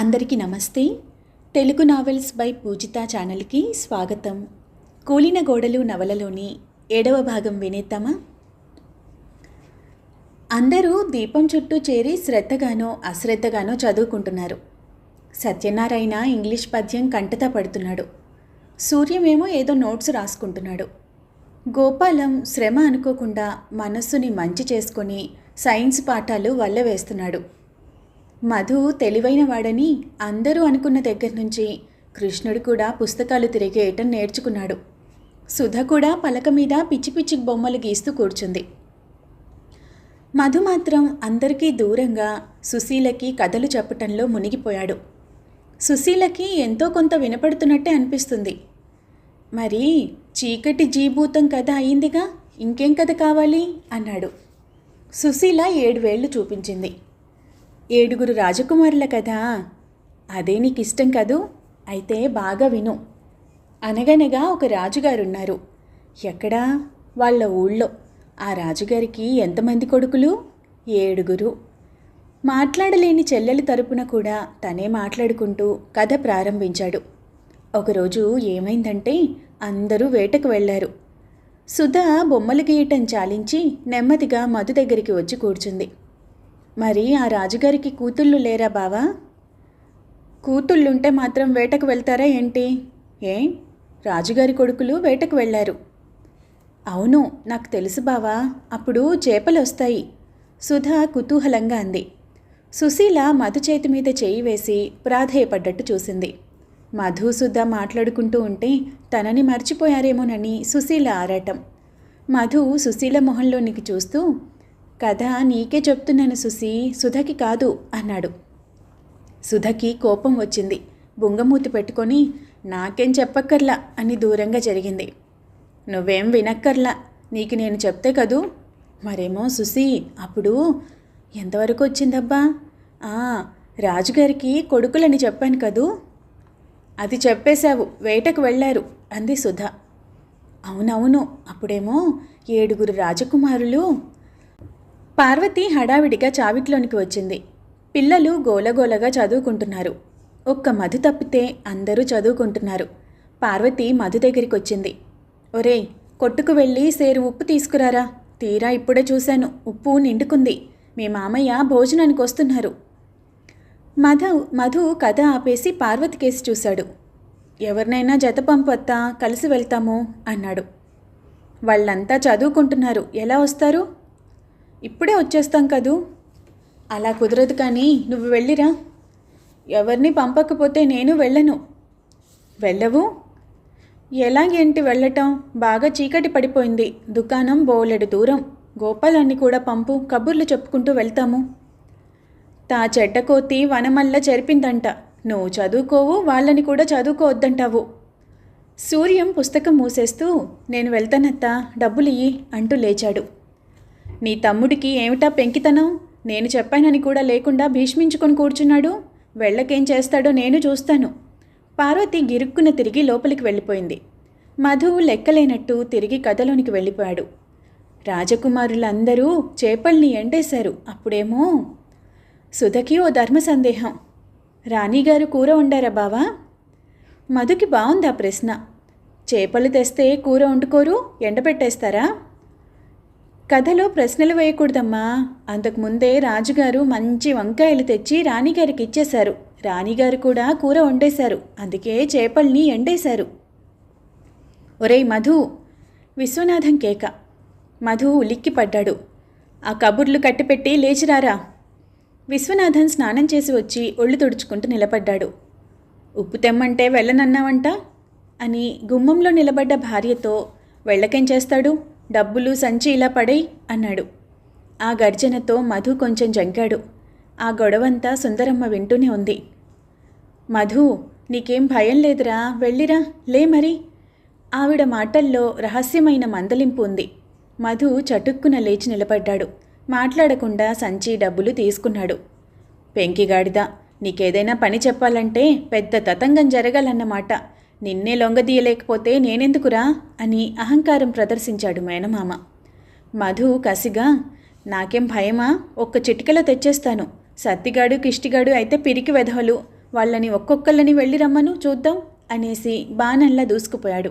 అందరికీ నమస్తే. Telugu novels by పూజిత ఛానల్కి స్వాగతం. కూలిన గోడలు నవలలోని ఏడవ భాగం వినేద్దామా? అందరూ దీపం చుట్టూ చేరి శ్రద్ధగానో అశ్రద్ధగానో చదువుకుంటున్నారు. సత్యనారాయణ ఇంగ్లీష్ పద్యం కంటతా పడుతున్నాడు. సూర్యమేమో ఏదో నోట్స్ రాసుకుంటున్నాడు. గోపాలం శ్రమ అనుకోకుండా మనస్సుని మంచి చేసుకొని సైన్స్ పాఠాలు వల్ల వేస్తున్నాడు. మధు తెలివైనవాడని అందరూ అనుకున్న దగ్గర నుంచి కృష్ణుడు కూడా పుస్తకాలు తిరిగేయటం నేర్చుకున్నాడు. సుధ కూడా పలక మీద పిచ్చి పిచ్చి బొమ్మలు గీస్తూ కూర్చుంది. మధు మాత్రం అందరికీ దూరంగా సుశీలకి కథలు చెప్పటంలో మునిగిపోయాడు. సుశీలకి ఎంతో కొంత వినపడుతున్నట్టే అనిపిస్తుంది. మరి చీకటి జీభూతం కథ అయిందిగా ఇంకేం కథ కావాలి? అన్నాడు. సుశీల ఏడు వేళ్ళు చూపించింది. ఏడుగురు రాజకుమారుల కదా అదే నీకు ఇష్టం కదూ? అయితే బాగా విను. అనగనగా ఒక రాజుగారున్నారు. ఎక్కడా? వాళ్ళ ఊళ్ళో. ఆ రాజుగారికి ఎంతమంది కొడుకులు? ఏడుగురు. మాట్లాడలేని చెల్లెలి తరపున కూడా తనే మాట్లాడుకుంటూ కథ ప్రారంభించాడు. ఒకరోజు ఏమైందంటే అందరూ వేటకు వెళ్ళారు సుధ బొమ్మలు గీయటం చాలించి నెమ్మదిగా మధు దగ్గరికి వచ్చి కూర్చుంది. మరి ఆ రాజుగారికి కూతుళ్ళు లేరా బావా? కూతుళ్ళుంటే మాత్రం వేటకు వెళ్తారా ఏంటి? ఏ? రాజుగారి కొడుకులు వేటకు వెళ్ళారు. అవును నాకు తెలుసు బావా. అప్పుడు చేపలు వస్తాయి సుధ కుతూహలంగా అంది. సుశీల మధు చేతి మీద చేయి వేసి ప్రాధేయపడ్డట్టు చూసింది. మధు సుధ మాట్లాడుకుంటూ ఉంటే తనని మర్చిపోయారేమోనని సుశీల ఆరాటం. మధు సుశీల మొహంలోనికి చూస్తూ కథ నీకే చెప్తున్నాను సుశీ సుధకి కాదు అన్నాడు. సుధకి కోపం వచ్చింది. బుంగమూతి పెట్టుకొని నాకేం చెప్పక్కర్లా అని దూరంగా జరిగింది. నువ్వేం వినక్కర్లా నీకు నేను చెప్తే కదూ? మరేమో సుశీ అప్పుడు ఎంతవరకు వచ్చిందబ్బా? రాజుగారికి కొడుకులని చెప్పాను కదూ? అది చెప్పేశావు వేటకు వెళ్ళారు అంది సుధ. అవునవును అప్పుడేమో ఏడుగురు రాజకుమారులు పార్వతి హడావిడిగా చావిట్లోనికి వచ్చింది. పిల్లలు గోలగోలగా చదువుకుంటున్నారు. ఒక్క మధు తప్పితే అందరూ చదువుకుంటున్నారు. పార్వతి మధు దగ్గరికి వచ్చింది ఒరేయ్ కొట్టుకు వెళ్ళి సేరు ఉప్పు తీసుకురారా? తీరా ఇప్పుడే చూశాను. ఉప్పు నిండుకుంది. మీ మామయ్య భోజనానికి వస్తున్నారు. మధు మధు కథ ఆపేసి పార్వతి కేసి చూశాడు. ఎవరినైనా జత పంపొత్తా కలిసి వెళ్తాము అన్నాడు. వాళ్ళంతా చదువుకుంటున్నారు. ఎలా వస్తారు? ఇప్పుడే వచ్చేస్తాం కదూ? అలా కుదరదు కానీ నువ్వు వెళ్ళిరా. ఎవరిని పంపకపోతే నేను వెళ్ళను. వెళ్ళవు? ఎలాగేంటి వెళ్ళటం? బాగా చీకటి పడిపోయింది. దుకాణం బోలెడు దూరం. గోపాలాన్ని కూడా పంపు కబుర్లు చెప్పుకుంటూ వెళ్తాము. తా చెడ్డకోతి వనమల్ల చెరిపిందంట. నువ్వు చదువుకోవు వాళ్ళని కూడా చదువుకోవద్దంటావు. సూర్యం పుస్తకం మూసేస్తూ నేను వెళ్తానత్తా డబ్బులియ్యి అంటూ లేచాడు. నీ తమ్ముడికి ఏమిటా పెంకితనం? నేను చెప్పానని కూడా లేకుండా భీష్మించుకొని కూర్చున్నాడు. వెళ్ళకేం చేస్తాడో నేను చూస్తాను. పార్వతి గిరుక్కున తిరిగి లోపలికి వెళ్ళిపోయింది. మధువు లెక్కలేనట్టు తిరిగి కథలోనికి వెళ్ళిపోయాడు. రాజకుమారులందరూ చేపల్ని ఎండేశారు. అప్పుడేమో? సుధకి ఓ ధర్మ సందేహం. రాణిగారు కూర వండారా బావా? మధుకి బాగుంది ఆ ప్రశ్న. చేపలు తెస్తే కూర వండుకోరు ఎండబెట్టేస్తారా? కథలో ప్రశ్నలు వేయకూడదమ్మా. అంతకుముందే రాజుగారు మంచి వంకాయలు తెచ్చి రాణిగారికి ఇచ్చేశారు. రాణిగారు కూడా కూర వండేశారు. అందుకే చేపల్ని ఎండేశారు. ఒరేయ్ మధు విశ్వనాథం కేక. మధు ఉలిక్కిపడ్డాడు. ఆ కబుర్లు కట్టిపెట్టి లేచిరారా. విశ్వనాథన్ స్నానం చేసి వచ్చి ఒళ్ళు తుడుచుకుంటూ నిలబడ్డాడు. ఉప్పు తెమ్మంటే వెళ్ళనన్నావంట? అని గుమ్మంలో నిలబడ్డ భార్యతో వెళ్ళకేం చేస్తాడు? డబ్బులు సంచి ఇలా పడై అన్నాడు. ఆ గర్జనతో మధు కొంచెం జంకాడు. ఆ గొడవంతా సుందరమ్మ వింటూనే ఉంది. మధు నీకేం భయం లేదురా వెళ్ళిరా లే మరి. ఆవిడ మాటల్లో రహస్యమైన మందలింపు ఉంది. మధు చటుక్కున లేచి నిలబడ్డాడు. మాట్లాడకుండా సంచి డబ్బులు తీసుకున్నాడు. పెంకిగాడిదా నీకేదైనా పని చెప్పాలంటే పెద్ద తతంగం జరగాలన్నమాట. నిన్నే లొంగదీయలేకపోతే నేనెందుకురా? అని అహంకారం ప్రదర్శించాడు మేనమామ. మధు కసిగా నాకేం భయమా? ఒక్క చిటికలో తెచ్చేస్తాను. సత్తిగాడు కిష్టిగాడు అయితే పిరికి వెధవలు. వాళ్ళని ఒక్కొక్కళ్ళని వెళ్ళి రమ్మను చూద్దాం అనేసి బాణంలా దూసుకుపోయాడు.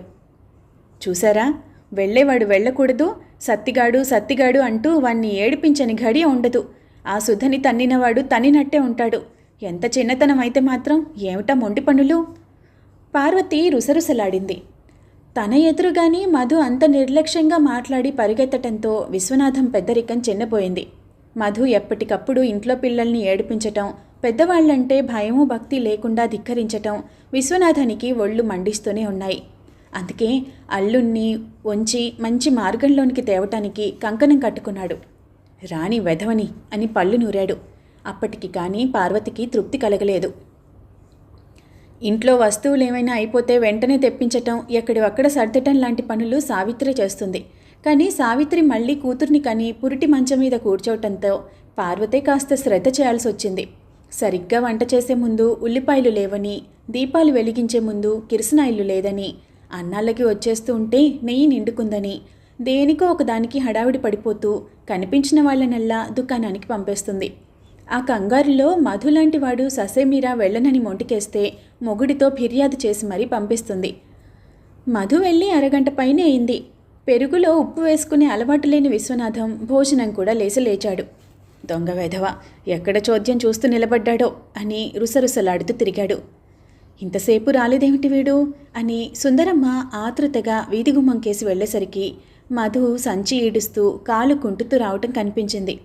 చూసారా? వెళ్ళేవాడు వెళ్ళకూడదు. సత్తిగాడు సత్తిగాడు అంటూ వాణ్ణి ఏడిపించని ఘడియ ఉండదు. ఆ సుధని తన్నినవాడు తన్నినట్టే ఉంటాడు. ఎంత చిన్నతనం అయితే మాత్రం ఏమిటా మొండి పనులు? పార్వతి రుసరుసలాడింది. తన ఎదురుగాని మధు అంత నిర్లక్ష్యంగా మాట్లాడి పరిగెత్తటంతో విశ్వనాథం పెద్దరికం చిన్నపోయింది మధు ఎప్పటికప్పుడు ఇంట్లో పిల్లల్ని ఏడిపించటం పెద్దవాళ్ళంటే భయము భక్తి లేకుండా ధిక్కరించటం విశ్వనాథానికి ఒళ్ళు మండిస్తూనే ఉన్నాయి. అందుకే అల్లుణ్ణి వంచి మంచి మార్గంలోనికి తేవటానికి కంకణం కట్టుకున్నాడు. రాణి వెధవని అని పళ్ళు నూరాడు. అప్పటికి కానీ పార్వతికి తృప్తి కలగలేదు. ఇంట్లో వస్తువులు ఏమైనా అయిపోతే వెంటనే తెప్పించటం ఎక్కడివక్కడ సర్దటం లాంటి పనులు సావిత్రి చేస్తుంది. కానీ సావిత్రి మళ్ళీ కూతుర్ని కని పురిటి మంచం మీద కూర్చోవటంతో పార్వతే కాస్త శ్రద్ధ చేయాల్సి వచ్చింది. సరిగ్గా వంట చేసే ముందు ఉల్లిపాయలు లేవని దీపాలు వెలిగించే ముందు కిరసనాయిలు లేదని అన్నాళ్ళకి వచ్చేస్తూ ఉంటే నెయ్యి నిండుకుందని దేనికో ఒకదానికి హడావిడి పడిపోతూ కనిపించిన వాళ్ళనల్లా దుకాణానికి పంపేస్తుంది. ఆ కంగారులో మధు లాంటి వాడు ససేమీరా వెళ్ళనని మొంటికేస్తే మొగుడితో ఫిర్యాదు చేసి మరీ పంపిస్తుంది. మధు వెళ్ళి అరగంట పైనే అయింది. పెరుగులో ఉప్పు వేసుకునే అలవాటు లేని విశ్వనాథం భోజనం కూడా లేచి లేచాడు. దొంగ వెధవ ఎక్కడ చోద్యం చూస్తూ నిలబడ్డాడో? అని రుసరుసలాడుతూ తిరిగాడు. ఇంతసేపు రాలేదేమిటి వీడు? అని సుందరమ్మ ఆతృతగా వీధిగుమ్మం కేసి వెళ్ళేసరికి మధు సంచి ఈడుస్తూ కాలు కుంటుతూ రావటం కనిపించింది.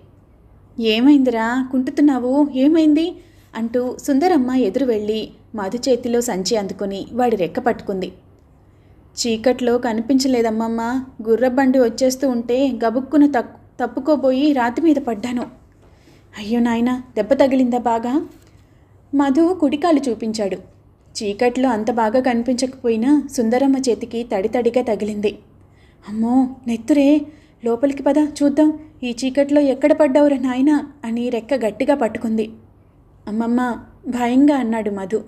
ఏమైందిరా? కుంటుతున్నావు? ఏమైంది? అంటూ సుందరమ్మ ఎదురు వెళ్ళి మధు చేతిలో సంచి అందుకుని వాడి రెక్క పట్టుకుంది. చీకట్లో కనిపించలేదమ్మమ్మ. గుర్రబండి వచ్చేస్తూ ఉంటే గబుక్కున తక్ తప్పుకోబోయి రాతి మీద పడ్డాను. అయ్యో నాయన దెబ్బ తగిలిందా బాగా? మధు కుడికాలు చూపించాడు. చీకట్లో అంత బాగా కనిపించకపోయినా సుందరమ్మ చేతికి తడితడిగా తగిలింది. అమ్మో నెత్తురే! లోపలికి పద చూద్దాం. ఈ చీకట్లో ఎక్కడ పడ్డావురా నాయనా? అని రెక్క గట్టిగా పట్టుకుంది. అమ్మమ్మ భయంగా అన్నాడు మధు.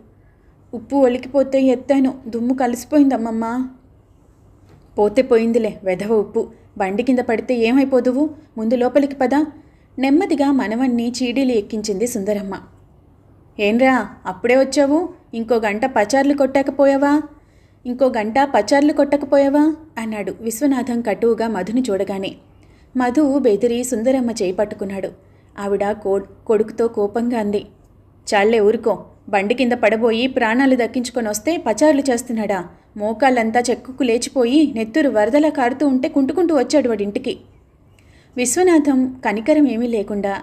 ఉప్పు ఒలికిపోతే ఎత్తాను. దుమ్ము కలిసిపోయింది అమ్మమ్మ. పోతే పోయిందిలే వెధవ ఉప్పు. బండి కింద పడితే ఏమైపోదువు? ముందు లోపలికి పద. నెమ్మదిగా మనవన్నీ చీడీలు ఎక్కించింది సుందరమ్మ. ఏంరా అప్పుడే వచ్చావు? ఇంకో గంట పచార్లు కొట్టాకపోయావా ఇంకో గంట పచార్లు కొట్టకపోయావా? అన్నాడు విశ్వనాథం కటువుగా మధుని చూడగానే. మధు బెదిరి సుందరమ్మ చేయి పట్టుకున్నాడు. ఆవిడ కో కొడుకుతో కోపంగా అంది. చాలే ఊరుకో. బండి కింద పడబోయి ప్రాణాలు దక్కించుకొని వస్తే పచార్లు చేస్తున్నాడా? మోకాళ్ళంతా చెక్కుకు లేచిపోయి నెత్తురు వరదలా కారుతూ ఉంటే కుంటుకుంటూ వచ్చాడు వాడింటికి. విశ్వనాథం కనికరం ఏమీ లేకుండా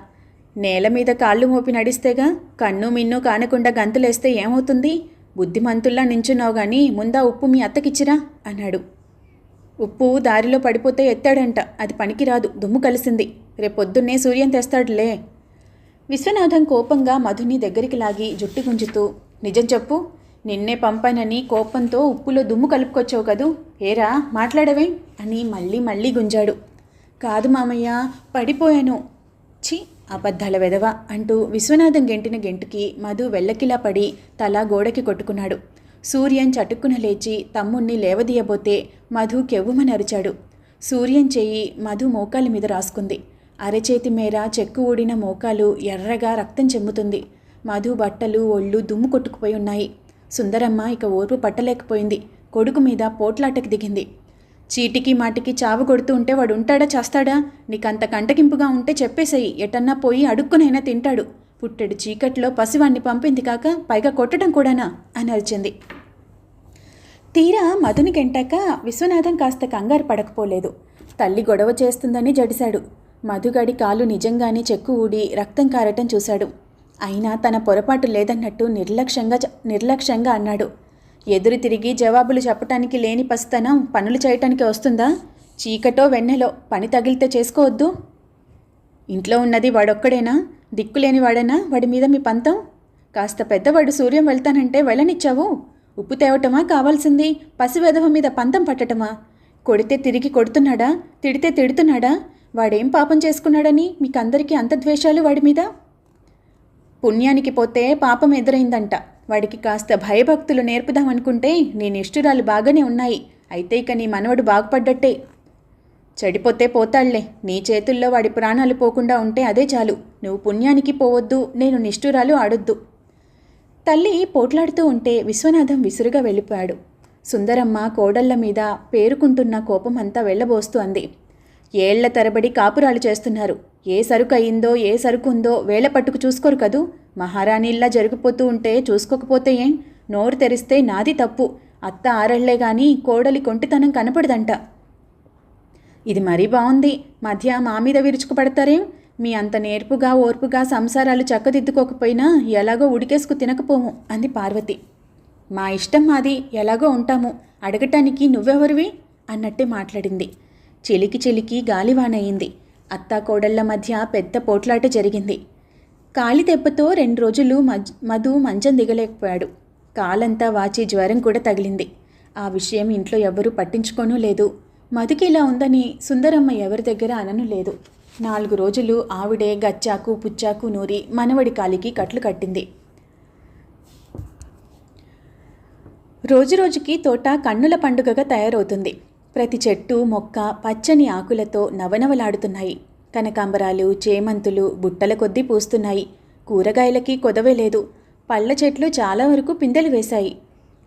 నేల మీద కాళ్ళు మోపి నడిస్తేగా కన్ను మిన్ను కానకుండా గంతులేస్తే ఏమవుతుంది? బుద్ధిమంతుల్లా నించున్నావు గాని ముందా ఉప్పు మీ అత్తకిచ్చిరా? అన్నాడు. ఉప్పు దారిలో పడిపోతే ఎత్తాడంట. అది పనికిరాదు. దుమ్ము కలిసింది. రేపొద్దున్నే సూర్యం తెస్తాడులే. విశ్వనాథం కోపంగా మధుని దగ్గరికి లాగి జుట్టు గుంజుతూ నిజం చెప్పు నిన్నే పంపానని కోపంతో ఉప్పులో దుమ్ము కలుపుకొచ్చావు కదూ? ఏరా మాట్లాడవే అని మళ్ళీ మళ్ళీ గుంజాడు. కాదు మామయ్య పడిపోయాను. ఛీ అబద్ధాల వెదవ అంటూ విశ్వనాథం గెంటిన గెంటుకి మధు వెల్లకిలా పడి తల గోడకి కొట్టుకున్నాడు. సూర్యన్ చటుక్కున లేచి తమ్ముణ్ణి లేవదీయబోతే మధు కెవ్వుమని అరిచాడు. సూర్యం చెయ్యి మధు మోకాలి మీద రాసుకుంది. అరచేతి మేర చెక్కు ఊడిన మోకాలు ఎర్రగా రక్తం చెమ్ముతుంది. మధు బట్టలు ఒళ్ళు దుమ్ము కొట్టుకుపోయి ఉన్నాయి. సుందరమ్మ ఇక ఓర్పు పట్టలేకపోయింది. కొడుకు మీద పోట్లాటకి దిగింది. చీటికి మాటికి చావు కొడుతూ ఉంటే వాడు ఉంటాడా చేస్తాడా? నీకంత కంటకింపుగా ఉంటే చెప్పేసేయి. ఎటన్నా పోయి అడుక్కునైనా తింటాడు. పుట్టెడు చీకట్లో పసివాణ్ణి పంపింది కాక పైగా కొట్టడం కూడానా? అని అరిచింది. తీరా మధుని గెంటాక విశ్వనాథం కాస్త కంగారు పడకపోలేదు. తల్లి గొడవ చేస్తుందని జడిశాడు. మధుగడి కాలు నిజంగానే చెక్కు ఊడి రక్తం కారటం చూశాడు. అయినా తన పొరపాటు లేదన్నట్టు నిర్లక్ష్యంగా చ- నిర్లక్ష్యంగా అన్నాడు. ఎదురు తిరిగి జవాబులు చెప్పటానికి లేని పసితనం పనులు చేయటానికి వస్తుందా? చీకటో వెన్నెలో పని తగిలితే చేసుకోవద్దు? ఇంట్లో ఉన్నది వాడొక్కడేనా? దిక్కులేని వాడేనా? వాడి మీద మీ పంతం? కాస్త పెద్దవాడు సూర్యం వెళ్తానంటే వెళ్ళనిచ్చావు? ఉప్పు తేవటమా? కావాల్సింది పసివెధవ మీద పంతం పట్టటమా? కొడితే తిరిగి కొడుతున్నాడా? తిడితే తిడుతున్నాడా? వాడేం పాపం చేసుకున్నాడని మీకందరికీ అంత ద్వేషాలు వాడి మీద? పుణ్యానికి పోతే పాపం ఎదురైందంట. వాడికి కాస్త భయభక్తులు నేర్పుదామనుకుంటే నీ నిష్ఠురాలు బాగానే ఉన్నాయి. అయితే ఇక నీ మనవడు బాగుపడ్డట్టే. చెడిపోతే పోతాళ్ళే. నీ చేతుల్లో వాడి ప్రాణాలు పోకుండా ఉంటే అదే చాలు. నువ్వు పుణ్యానికి పోవద్దు నేను నిష్ఠురాలు ఆడొద్దు. తల్లి పోట్లాడుతూ ఉంటే విశ్వనాథం విసురుగా వెళ్ళిపోయాడు. సుందరమ్మ కోడళ్ళ మీద పేరుకుంటున్న కోపం అంతా వెళ్ళబోస్తూ అంది. ఏళ్ళ తరబడి కాపురాలు చేస్తున్నారు. ఏ సరుకు అయిందో ఏ సరుకు ఉందో వేళ పట్టుకు చూసుకోరు కదూ? మహారాణిల్లా జరిగిపోతూ ఉంటే చూసుకోకపోతే ఏం? నోరు తెరిస్తే నాది తప్పు. అత్త ఆరళ్ళే గాని కోడలి కొంటితనం కనపడదంట. ఇది మరీ బాగుంది మధ్య మా మీద విరుచుకుపడతారేం మీ అంత నేర్పుగా ఓర్పుగా సంసారాలు చక్కదిద్దుకోకపోయినా ఎలాగో ఉడికేసుకు తినకపోము అంది పార్వతి. మా ఇష్టం మాది. ఎలాగో ఉంటాము. అడగటానికి నువ్వెవరివి? అన్నట్టే మాట్లాడింది. చిలికి చిలికి గాలివానయింది. అత్తాకోడళ్ళ మధ్య పెద్ద పోట్లాట జరిగింది. కాలి దెబ్బతో రెండు రోజులు మజ్ మధు మంచం దిగలేకపోయాడు. కాలంతా వాచి జ్వరం కూడా తగిలింది. ఆ విషయం ఇంట్లో ఎవ్వరూ పట్టించుకోనూ లేదు. మధుకి ఇలా ఉందని సుందరమ్మ ఎవరి దగ్గర అనను లేదు. నాలుగు రోజులు ఆవిడే గచ్చాకు పుచ్చాకు నూరి మనవడి కాలికి కట్లు కట్టింది. రోజురోజుకి తోట కన్నుల పండుగగా తయారవుతుంది. ప్రతి చెట్టు మొక్క పచ్చని ఆకులతో నవనవలాడుతున్నాయి. కనకాంబరాలు చేమంతులు బుట్టల కొద్దీ పూస్తున్నాయి. కూరగాయలకి కొదవే లేదు. పళ్ళ చెట్లు చాలా వరకు పిందెలు వేశాయి.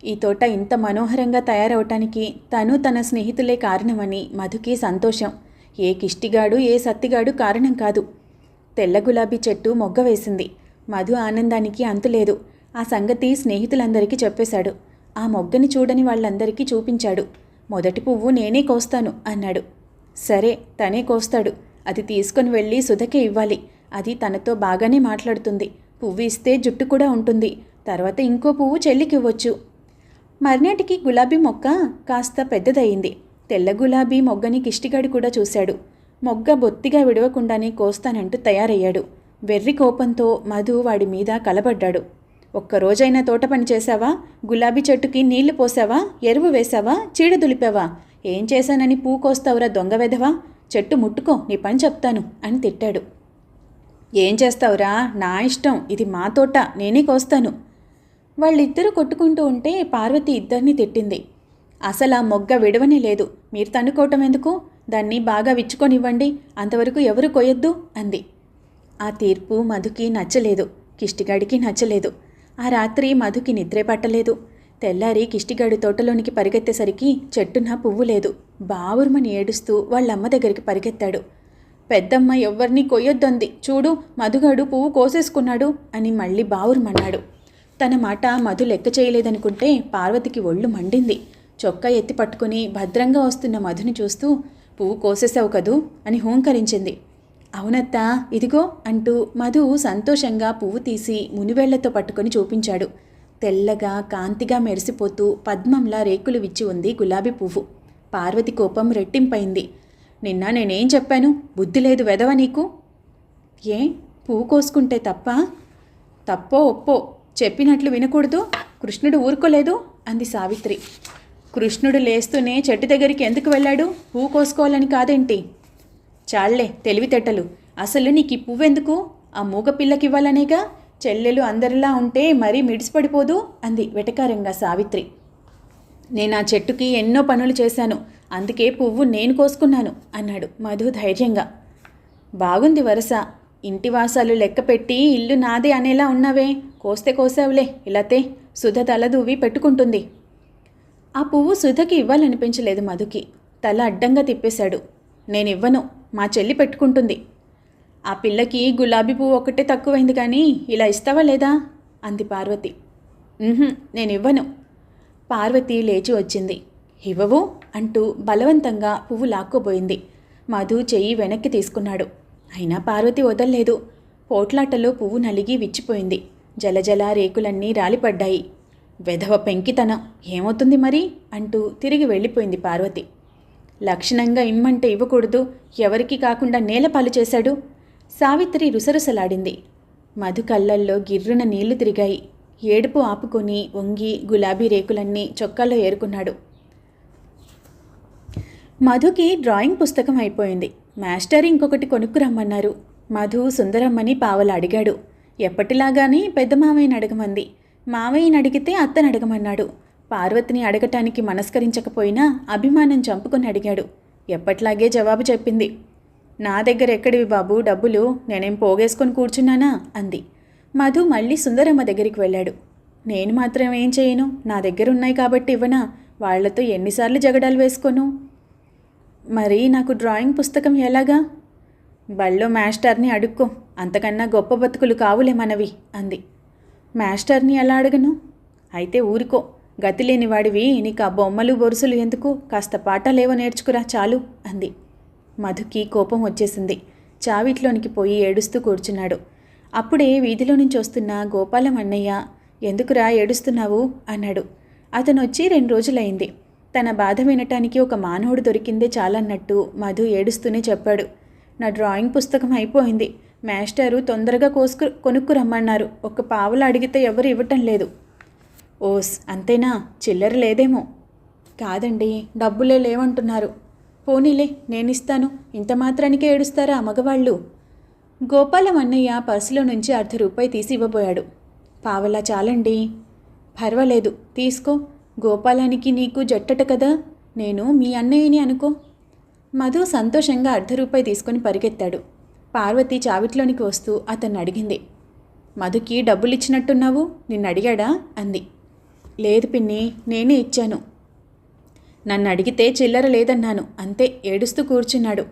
ఈ తోట ఇంత మనోహరంగా తయారవటానికి తను తన స్నేహితులే కారణమని మధుకి సంతోషం. ఏ కిష్టిగాడు ఏ సత్తిగాడు కారణం కాదు. తెల్ల గులాబీ చెట్టు మొగ్గ వేసింది. మధు ఆనందానికి అంతులేదు ఆ సంగతి స్నేహితులందరికీ చెప్పేశాడు. ఆ మొగ్గని చూడని వాళ్ళందరికీ చూపించాడు. మొదటి పువ్వు నేనే కోస్తాను అన్నాడు. సరే తనే కోస్తాడు. అది తీసుకొని వెళ్ళి సుధకే ఇవ్వాలి. అది తనతో బాగానే మాట్లాడుతుంది. పువ్వు ఇస్తే జుట్టు కూడా ఉంటుంది. తర్వాత ఇంకో పువ్వు చెల్లికివ్వచ్చు మర్నాటికి గులాబీ మొక్క కాస్త పెద్దదయింది తెల్ల గులాబీ మొగ్గని కిష్టిగాడు కూడా చూశాడు. మొగ్గ బొత్తిగా విడవకుండానే కోస్తానంటూ తయారయ్యాడు. వెర్రి కోపంతో మధు వాడి మీద కలబడ్డాడు. ఒక్కరోజైనా తోట పని చేశావా? గులాబీ చెట్టుకి నీళ్ళు పోసావా ఎరువు వేశావా? చీడ దులిపావా? ఏం చేశానని పూ కోస్తావురా దొంగ వెధవా? చెట్టు ముట్టుకో నీ పని చెప్తాను అని తిట్టాడు. ఏం చేస్తావురా? నా ఇష్టం ఇది మా తోట నేనే కోస్తాను. వాళ్ళిద్దరూ కొట్టుకుంటూ ఉంటే పార్వతి ఇద్దరిని తిట్టింది. అసలు ఆ మొగ్గ విడవనే లేదు. మీరు తన్నుకోవటం ఎందుకు? దాన్ని బాగా విచ్చుకొనివ్వండి అంతవరకు ఎవరు కొయ్యొద్దు అంది. ఆ తీర్పు మధుకి నచ్చలేదు కిష్టిగాడికి నచ్చలేదు. ఆ రాత్రి మధుకి నిద్రే పట్టలేదు. తెల్లారి కిష్టిగాడు తోటలోనికి పరిగెత్తేసరికి చెట్టున పువ్వు లేదు. బావురుమని ఏడుస్తూ వాళ్ళమ్మ దగ్గరికి పరిగెత్తాడు. పెద్దమ్మ ఎవ్వరినీ కొయ్యొద్దంది. చూడు మధుగాడు పువ్వు కోసేసుకున్నాడు అని మళ్ళీ బావురుమన్నాడు. తన మాట మధు లెక్క చేయలేదనుకుంటే పార్వతికి ఒళ్ళు మండింది. చొక్కా ఎత్తి పట్టుకుని భద్రంగా వస్తున్న మధుని చూస్తూ పువ్వు కోసేసావు కదూ అని హూంకరించింది. అవునత్తా ఇదిగో అంటూ మధు సంతోషంగా పువ్వు తీసి మునివేళ్ళతో పట్టుకొని చూపించాడు. తెల్లగా కాంతిగా మెరిసిపోతూ పద్మంలా రేకులు విచ్చి ఉంది గులాబీ పువ్వు. పార్వతి కోపం రెట్టింపైంది. నిన్న నేనేం చెప్పాను? బుద్ధి లేదు వెదవ నీకు? ఏ? పువ్వు కోసుకుంటే తప్ప? తప్పో ఒప్పో? చెప్పినట్లు వినకూడదు? కృష్ణుడు ఊరుకోలేదు? అంది సావిత్రి. కృష్ణుడు లేస్తూనే చెట్టు దగ్గరికి ఎందుకు వెళ్ళాడు? పువ్వు కోసుకోవాలని కాదేంటి? చాళ్ళే తెలివితేటలు. అసలు నీకు ఈ పువ్వెందుకు? ఆ మూగ పిల్లకివ్వాలనేగా? చెల్లెలు అందరిలా ఉంటే మరీ మిడిసిపడిపోదు? అంది వెటకారంగా సావిత్రి. నేను ఆ చెట్టుకి ఎన్నో పనులు చేశాను. అందుకే పువ్వు నేను కోసుకున్నాను అన్నాడు మధు ధైర్యంగా. బాగుంది వరస. ఇంటి వాసాలు లెక్క పెట్టి ఇల్లు నాదే అనేలా ఉన్నావే? కోస్తే కోసావులే ఇలాతే సుధ తలదూవి పెట్టుకుంటుంది. ఆ పువ్వు సుధకి ఇవ్వాలనిపించలేదు మధుకి. తల అడ్డంగా తిప్పేశాడు. నేనివ్వను. మా చెల్లి పెట్టుకుంటుంది. ఆ పిల్లకి గులాబీ పువ్వు ఒకటే తక్కువైంది కానీ ఇలా ఇస్తావా లేదా? అంది పార్వతి. నేను ఇవ్వను పార్వతి లేచి వచ్చింది. ఇవ్వవు అంటూ బలవంతంగా పువ్వు లాక్కోబోయింది. మధు చెయ్యి వెనక్కి తీసుకున్నాడు. అయినా పార్వతి వదల్లేదు. పోట్లాటలో పువ్వు నలిగి విచ్చిపోయింది. జలజల రేకులన్నీ రాలిపడ్డాయి. వెధవ పెంకితనం. ఏమవుతుంది మరి? అంటూ తిరిగి వెళ్ళిపోయింది పార్వతి. లక్షణంగా ఇమ్మంటే ఇవ్వకూడదు. ఎవరికి కాకుండా నేలపాలు చేశాడు. సావిత్రి రుసరుసలాడింది. మధు కళ్ళల్లో గిర్రున నీళ్ళు తిరిగాయి. ఏడుపు ఆపుకొని వంగి గులాబీ రేకులన్నీ చొక్కాలో ఏరుకున్నాడు. మధుకి డ్రాయింగ్ పుస్తకం అయిపోయింది. మాస్టర్ ఇంకొకటి కొనుక్కురమ్మన్నారు మధు సుందరమ్మని పావలు అడిగాడు. ఎప్పటిలాగానే పెద్ద మావయ్యని అడగమంది. మావయ్యని అడిగితే అత్తని అడగమన్నాడు. పార్వతిని అడగటానికి మనస్కరించకపోయినా అభిమానం చంపుకొని అడిగాడు. ఎప్పట్లాగే జవాబు చెప్పింది. నా దగ్గర ఎక్కడివి బాబు? డబ్బులు? నేనేం పోగేసుకొని కూర్చున్నానా? అంది. మధు మళ్ళీ సుందరమ్మ దగ్గరికి వెళ్ళాడు. నేను మాత్రం ఏం చేయను? నా దగ్గర ఉన్నాయి కాబట్టి ఇవ్వనా? వాళ్ళతో ఎన్నిసార్లు జగడాలు వేసుకోను? మరి నాకు డ్రాయింగ్ పుస్తకం ఎలాగా? బళ్ళో మాస్టర్ని అడుక్కో. అంతకన్నా గొప్ప బతుకులు కావులే మనవి అంది. మాస్టర్ని ఎలా అడగను? అయితే ఊరుకో. గతిలేని వాడివి నీకు ఆ బొమ్మలు బొరుసులు ఎందుకు? కాస్త పాఠాలేవో నేర్చుకురా చాలు అంది. మధుకి కోపం వచ్చేసింది. చావిట్లోనికి పోయి ఏడుస్తూ కూర్చున్నాడు. అప్పుడే వీధిలో నుంచి వస్తున్న గోపాలం అన్నయ్య ఎందుకురా ఏడుస్తున్నావు? అన్నాడు. అతను వచ్చి రెండు రోజులైంది. తన బాధ వినటానికి ఒక మానవుడు దొరికిందే చాలన్నట్టు మధు ఏడుస్తూనే చెప్పాడు. నా డ్రాయింగ్ పుస్తకం అయిపోయింది. మాస్టారు తొందరగా కోసుకు కొనుక్కురమ్మన్నారు. ఒక పావులు అడిగితే ఎవరు ఇవ్వటం లేదు. ఓస్ అంతేనా? చిల్లర లేదేమో. కాదండి డబ్బులే లేవంటున్నారు. పోనీలే నేనిస్తాను. ఇంత మాత్రానికే ఏడుస్తారా మగవాళ్ళు? గోపాలం అన్నయ్య పర్సులో నుంచి అర్ధ రూపాయి తీసి ఇవ్వబోయాడు. పావలా చాలండి. పర్వాలేదు తీసుకో. గోపాలానికి నీకు జట్టట కదా. నేను మీ అన్నయ్యని అనుకో. మధు సంతోషంగా అర్ధ రూపాయి తీసుకొని పరిగెత్తాడు. పార్వతి చావిట్లోనికి వస్తూ అతన్ని అడిగింది. మధుకి డబ్బులు ఇచ్చినట్టున్నావు నిన్ను అడిగాడా అంది. లేదు పిన్ని నేనే ఇచ్చాను. నన్ను అడిగితే చిల్లర లేదన్నాను అంతే ఏడుస్తూ కూర్చున్నాడు.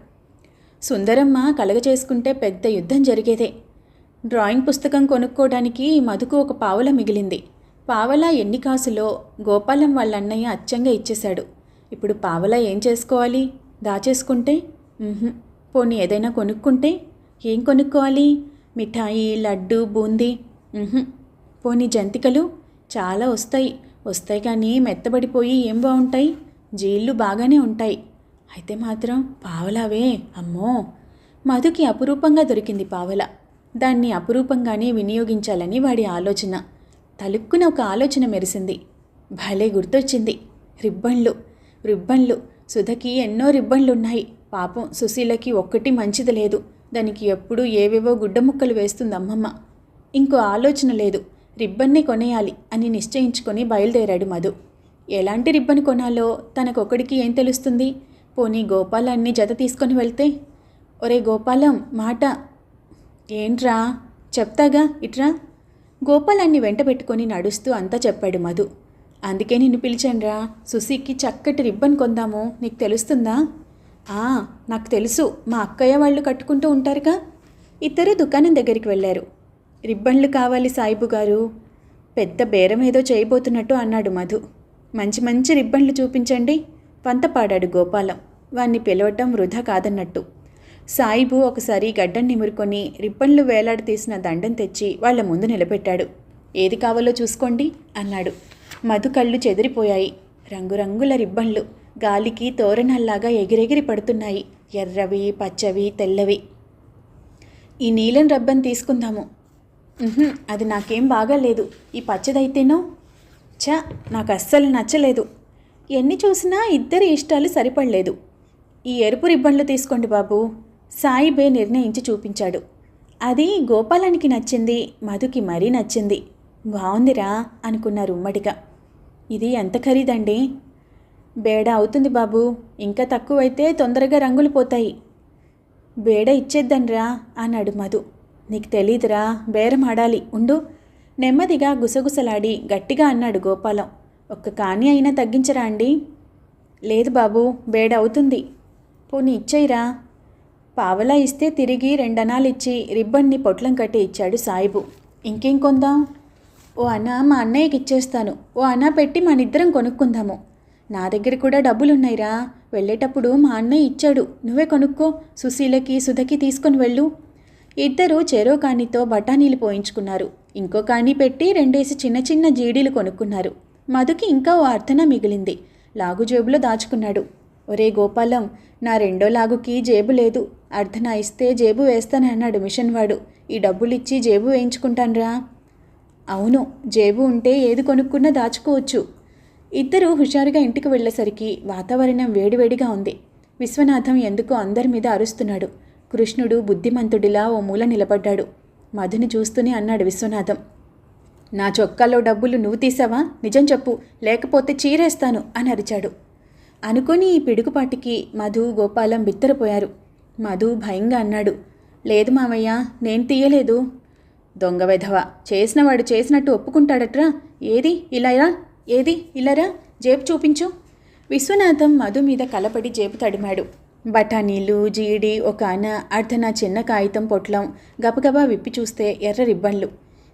సుందరమ్మ కలగ చేసుకుంటే పెద్ద యుద్ధం జరిగేదే. డ్రాయింగ్ పుస్తకం కొనుక్కోవడానికి మధుకు ఒక పావల మిగిలింది. పావలా ఎన్ని కాసులో గోపాలం వాళ్ళ అన్నయ్య అచ్చంగా ఇచ్చేశాడు. ఇప్పుడు పావలా ఏం చేసుకోవాలి? దాచేసుకుంటే? పోనీ ఏదైనా కొనుక్కుంటే? ఏం కొనుక్కోవాలి? మిఠాయి లడ్డు బూందీ? పోనీ జంతికలు? చాలా వస్తాయి. వస్తాయి కానీ మెత్తబడిపోయి ఏం బాగుంటాయి? జీళ్ళు బాగానే ఉంటాయి. అయితే మాత్రం పావలావే అమ్మో! మధుకి అపురూపంగా దొరికింది పావల. దాన్ని అపురూపంగానే వినియోగించాలని వాడి ఆలోచన. తలుక్కున ఒక ఆలోచన మెరిసింది. భలే గుర్తొచ్చింది. రిబ్బన్లు రిబ్బన్లు. సుధకి ఎన్నో రిబ్బన్లున్నాయి. పాపం సుశీలకి ఒక్కటి మంచిది లేదు. దానికి ఎప్పుడూ ఏవేవో గుడ్డ ముక్కలు వేస్తుంది అమ్మమ్మ ఇంకో ఆలోచన లేదు. రిబ్బన్ని కొనేయాలి అని నిశ్చయించుకొని బయలుదేరాడు మధు. ఎలాంటి రిబ్బన్ కొనాలో? తనకొక్కడికి ఏం తెలుస్తుంది? పోనీ గోపాలాన్ని జత తీసుకొని వెళ్తే? ఒరే గోపాలం మాట. ఏంట్రా? చెప్తాగా? ఇట్రా? గోపాలాన్ని వెంట పెట్టుకొని నడుస్తూ అంతా చెప్పాడు మధు. అందుకే నిన్ను పిలిచానురా. సుశీకి చక్కటి రిబ్బన్ కొందాము. నీకు తెలుస్తుందా? ఆ నాకు తెలుసు. మా అక్కయ్య వాళ్ళు కట్టుకుంటూ ఉంటారుగా? ఇద్దరు దుకాణం దగ్గరికి వెళ్ళారు. రిబ్బన్లు కావాలి సాయిబు గారు. పెద్ద బేరం ఏదో చేయబోతున్నట్టు అన్నాడు మధు. మంచి మంచి రిబ్బన్లు చూపించండి. వంత పాడాడు గోపాలం. వాణ్ణి పిలవటం వృధా కాదన్నట్టు. సాయిబు ఒకసారి గడ్డం నిమురుకొని రిబ్బన్లు వేలాడి తీసిన దండం తెచ్చి వాళ్ళ ముందు నిలబెట్టాడు. ఏది కావాలో చూసుకోండి అన్నాడు. మధు కళ్ళు చెదిరిపోయాయి. రంగురంగుల రిబ్బన్లు గాలికి తోరణాల్లాగా ఎగిరెగిరి పడుతున్నాయి. ఎర్రవి పచ్చవి తెల్లవి. ఈ నీలం రబ్బన్ తీసుకుందాము. అది నాకేం బాగాలేదు. ఈ పచ్చదైతేనో? ఛ నాకు అస్సలు నచ్చలేదు. ఎన్ని చూసినా ఇద్దరి ఇష్టాలు సరిపడలేదు. ఈ ఎరుపు రిబ్బన్లు తీసుకోండి బాబు. సాయిబే నిర్ణయించి చూపించాడు. అది గోపాలానికి నచ్చింది మధుకి మరీ నచ్చింది. బాగుందిరా అనుకున్నారు ఉమ్మడిగా ఇది ఎంత ఖరీదండి? బేడ అవుతుంది బాబు. ఇంకా తక్కువైతే తొందరగా రంగులు పోతాయి. బేడ ఇచ్చేద్దాన్రా అన్నాడు మధు. నీకు తెలీదురా బేరం ఆడాలి ఉండు. నెమ్మదిగా గుసగుసలాడి గట్టిగా అన్నాడు గోపాలం. ఒక్క కాని అయినా తగ్గించరా అండి? లేదు బాబు బేడ అవుతుంది పోనీ ఇచ్చేయిరా. పావలా ఇస్తే తిరిగి రెండనాలు ఇచ్చి రిబ్బన్ని పొట్లం కట్టి ఇచ్చాడు సాయిబు. ఇంకేం కొందాం? ఓ అన్న మా అన్నయ్యకి ఇచ్చేస్తాను. ఓ అన్న పెట్టి మనిద్దరం కొనుక్కుందాము. నా దగ్గర కూడా డబ్బులున్నాయిరా. వెళ్ళేటప్పుడు మా అన్నయ్య ఇచ్చాడు. నువ్వే కొనుక్కో. సుశీలకి సుధకి తీసుకొని వెళ్ళు. ఇద్దరు చెరో కాణితో బఠానీలు పోయించుకున్నారు. ఇంకో కాణి పెట్టి రెండేసి చిన్న చిన్న జీడీలు కొనుక్కున్నారు. మధుకి ఇంకా ఓ అర్థన మిగిలింది. లాగు జేబులో దాచుకున్నాడు. ఒరే గోపాలం నా రెండో లాగుకి జేబు లేదు. అర్ధన ఇస్తే జేబు వేస్తానన్నాడు మిషన్ వాడు ఈ డబ్బులిచ్చి జేబు వేయించుకుంటాన్రా? అవును జేబు ఉంటే ఏది కొనుక్కున్నా దాచుకోవచ్చు. ఇద్దరు హుషారుగా ఇంటికి వెళ్ళేసరికి వాతావరణం వేడివేడిగా ఉంది. విశ్వనాథం ఎందుకో అందరి మీద అరుస్తున్నాడు. కృష్ణుడు బుద్ధిమంతుడిలా ఓ మూల నిలబడ్డాడు. మధుని చూస్తూనే అన్నాడు విశ్వనాథం. నా చొక్కాలో డబ్బులు నువ్వు తీసావా? నిజం చెప్పు లేకపోతే చీరేస్తాను అని అరిచాడు. అనుకొని ఈ పిడుగుపాటికి మధు గోపాలం బిత్తరపోయారు. మధు భయంగా అన్నాడు. లేదు మామయ్య నేను తీయలేదు. దొంగ వెధవ చేసినవాడు చేసినట్టు ఒప్పుకుంటాడట్రా? ఏది? ఇలారా ఏది? ఇలారా జేబు చూపించు. విశ్వనాథం మధు మీద కలపడి జేబు తడిమాడు. బఠానీలు జీడి ఒక అన అర్ధన చిన్న కాగితం పొట్లం గబగబా విప్పి చూస్తే ఎర్ర రిబ్బన్లు.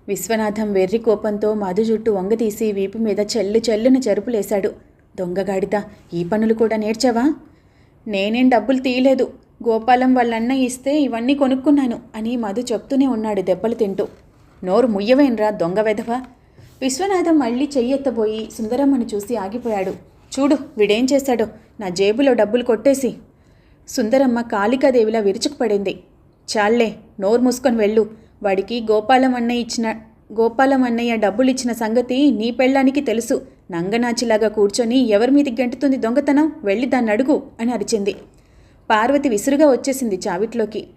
విశ్వనాథం వెర్రి కోపంతో మధు జుట్టు వంగతీసి వీపు మీద చెల్లు చెల్లున చెరుపులేశాడు. దొంగగాడిద ఈ పనులు కూడా నేర్చావా? నేనేం డబ్బులు తీయలేదు. గోపాలం వాళ్ళన్న ఇస్తే ఇవన్నీ కొనుక్కున్నాను అని మధు చెప్తూనే ఉన్నాడు దెబ్బలు తింటూ. నోరు ముయ్యవేన్రా దొంగ వెధవ? విశ్వనాథం మళ్ళీ చెయ్యెత్తబోయి సుందరమ్మను చూసి ఆగిపోయాడు. చూడు వీడేం చేశాడో. నా జేబులో డబ్బులు కొట్టేసి. సుందరమ్మ కాళికాదేవిలా విరుచుకుపడింది. చాళ్ళే నోరు మూసుకొని వెళ్ళు. వాడికి గోపాలం అన్నయ్య ఇచ్చిన గోపాలం అన్నయ్య డబ్బులు ఇచ్చిన సంగతి నీ పెళ్ళానికి తెలుసు. నంగనాచిలాగా కూర్చొని ఎవరి మీది గంటుతుంది దొంగతనం? వెళ్ళి దాన్ని అడుగు అని అరిచింది. పార్వతి విసురుగా వచ్చేసింది చావిట్లోకి.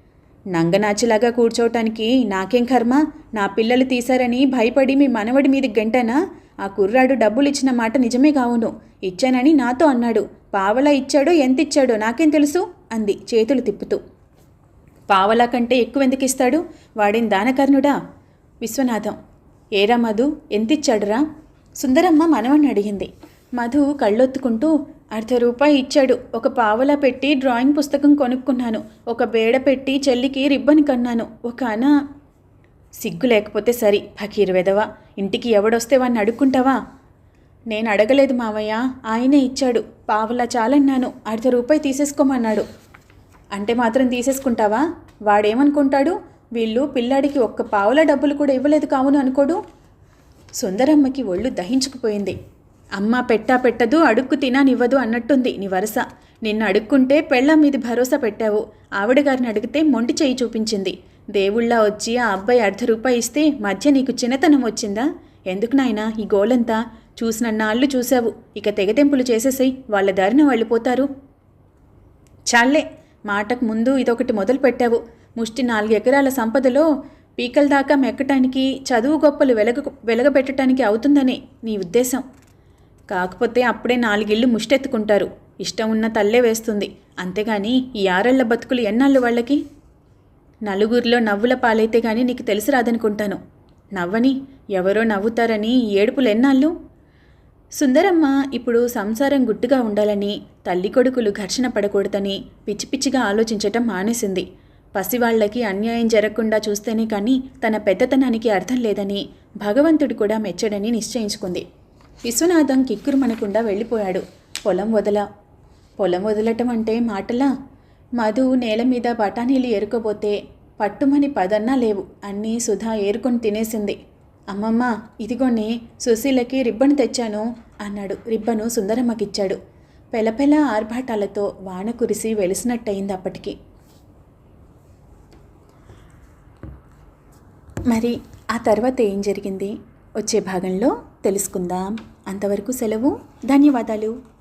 నంగనాచిలాగా కూర్చోవటానికి నాకేం కర్మ? నా పిల్లలు తీశారని భయపడి మీ మనవడి మీది గంటనా? ఆ కుర్రాడు డబ్బులు ఇచ్చిన మాట నిజమే కావును. ఇచ్చానని నాతో అన్నాడు. పావలా ఇచ్చాడో ఎంత ఇచ్చాడో నాకేం తెలుసు? అంది చేతులు తిప్పుతూ. పావలా కంటే ఎక్కువ ఎందుకు ఇస్తాడు? వాడేం దానకర్ణుడా? విశ్వనాథం. ఏరా మధు ఎంతిచ్చాడురా? సుందరమ్మ మనవణ్ణి అడిగింది. మధు కళ్ళొత్తుకుంటూ అర్ధ రూపాయి ఇచ్చాడు. ఒక పావలా పెట్టి డ్రాయింగ్ పుస్తకం కొనుక్కున్నాను. ఒక బేడ పెట్టి చెల్లికి రిబ్బన్ కన్నాను. ఒక అన సిగ్గు లేకపోతే సరి ఫకీర్ వెదవా. ఇంటికి ఎవడొస్తే వాడిని అడుక్కుంటావా? నేను అడగలేదు మావయ్య. ఆయనే ఇచ్చాడు. పావలా చాలన్నాను. అర్ధ రూపాయి తీసేసుకోమన్నాడు. అంటే మాత్రం తీసేసుకుంటావా? వాడేమనుకుంటాడు? వీళ్ళు పిల్లాడికి ఒక్క పావుల డబ్బులు కూడా ఇవ్వలేదు కావును అనుకోడు? సుందరమ్మకి ఒళ్ళు దహించుకుపోయింది. అమ్మ పెట్టా పెట్టదు అడుక్కు తినానివ్వదు అన్నట్టుంది నీ వరుస. నిన్ను అడుక్కుంటే పెళ్ళం మీది భరోసా పెట్టావు. ఆవిడ గారిని అడిగితే మొండి చేయి చూపించింది. దేవుళ్ళ వచ్చి ఆ అబ్బాయి అర్ధ రూపాయి ఇస్తే మధ్య నీకు చిన్నతనం వచ్చిందా? ఎందుకు నాయనా ఈ గోలంతా? చూసిన నాళ్ళు చూశావు. ఇక తెగతెంపులు చేసేసాయి వాళ్ళ దారిన వాళ్ళు పోతారు. చాలే మాటకు ముందు ఇదొకటి మొదలు పెట్టావు ముష్టి నాలుగు ఎకరాల సంపదలో పీకల దాకా మెక్కటానికి చదువు గొప్పలు వెలగ వెలగబెట్టడానికి అవుతుందని నీ ఉద్దేశం. కాకపోతే అప్పుడే నాలుగిళ్ళు ముష్టెత్తుకుంటారు. ఇష్టం ఉన్న తల్లే వేస్తుంది. అంతేగాని ఈ ఆరేళ్ళ బతుకులు ఎన్నాళ్ళు వాళ్ళకి? నలుగురిలో నవ్వుల పాలైతే గాని నీకు తెలిసి రాదనుకుంటాను. నవ్వని ఎవరో నవ్వుతారని ఏడుపులు ఎన్నాళ్ళు? సుందరమ్మ ఇప్పుడు సంసారం గుట్టుగా ఉండాలని తల్లి కొడుకులు ఘర్షణ పడకూడదని పిచ్చి పిచ్చిగా ఆలోచించటం మానేసింది. పసివాళ్ళకి అన్యాయం జరగకుండా చూస్తేనే కానీ తన పెద్దతనానికి అర్థం లేదని భగవంతుడు కూడా మెచ్చడని నిశ్చయించుకుంది. విశ్వనాథం కిక్కురుమనకుండా వెళ్ళిపోయాడు. పొలం వదల పొలం వదలటం అంటే మాటలా? మధు నేల మీద బఠానీలు ఏరుకోబోతే పట్టుమని పదన్నా లేవు అన్నీ సుధా ఏరుకొని తినేసింది. అమ్మమ్మ ఇదిగోని సుశీలకి రిబ్బన్ తెచ్చాను అన్నాడు. రిబ్బను సుందరమ్మకిచ్చాడు. పెలపెల ఆర్భాటాలతో వాన కురిసి వెలిసినట్టయింది అప్పటికి. మరి ఆ తర్వాత ఏం జరిగింది? వచ్చే భాగంలో తెలుసుకుందాం. అంతవరకు సెలవు ధన్యవాదాలు.